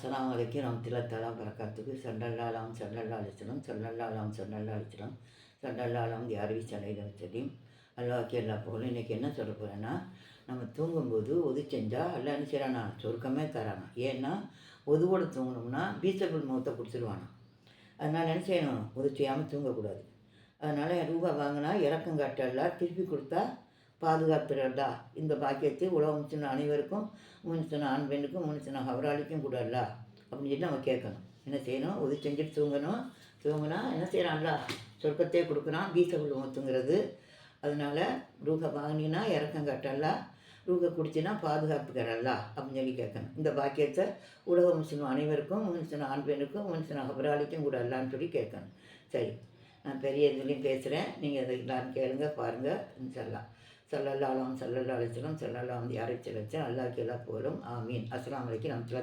அஸ்ஸலாமு அலைக்கும் ரஹ்மத்துல்லாஹி தஆலா பரக்காத்துக்கு சல்லல்லாஹு சல்லல்லாஹு அலைஹி சண்டல்லாலாம் சல்லல்லாஹு சல்லல்லாஹு அலைஹி வஸல்லம் சல்லல்லாஹு யாரவி சலையில வச்சதையும் அல்லாஹ்க்கு எல்லா புகழும். இன்றைக்கி என்ன சொல்ல போகிறேன்னா நம்ம தூங்கும்போது ஒது செஞ்சால் அல்லா என்ன செய்கிறானா தரானா. ஏன்னா ஒதுவோடு தூங்கணும்னா பீசபிள் முகத்தை கொடுத்துருவானா அதனால் என்ன செய்யணும்? ஒது செய்யாமல் தூங்கக்கூடாது. அதனால் ரூபா வாங்கினா இறக்கம் காட்டெல்லாம் திருப்பி கொடுத்தா பாதுகாத்துறல்லா இந்த பாக்கியத்தை உலகம் சின்ன அனைவருக்கும் மூணு ஆண் பெண்ணுக்கும் மூணு சின்ன ஹவராளிக்கும் கூடல்லா அப்படின்னு சொல்லி நம்ம கேட்கணும். என்ன செய்யணும்? உதவி செஞ்சுட்டு தூங்கணும். தூங்கினா என்ன செய்யறான்ல? சொர்க்கத்தையே கொடுக்குறான். பீசபிள் தூங்குறது அதனால் ரூகை வாங்கினீங்கன்னா இறக்கம் காட்டல்லா ரூகை குடிச்சினா பாதுகாப்புக்கிறல்லா அப்படின்னு சொல்லி கேட்கணும். இந்த பாக்கியத்தை உலக முஸ்லிம் அனைவருக்கும் முன்சின ஆண் பெண்ணுக்கும் முன்சின அபராளிக்கும் கூட அல்லான்னு சொல்லி கேட்கணும். சரி. நான் பெரிய இதுலேயும் பேசுகிறேன் நீங்கள் அதை எல்லாரும் கேளுங்க பாருங்கள் சொல்லலாம் சல்லல்லாலாம் சல்லல்லா அலிஸ்லாம் சல்லல்லா வந்து யாரை சிலச்சா அல்லாஹ் எல்லா புகழும் ஆமீன் அஸ்லாம் வலைக்கு நம்ம தலா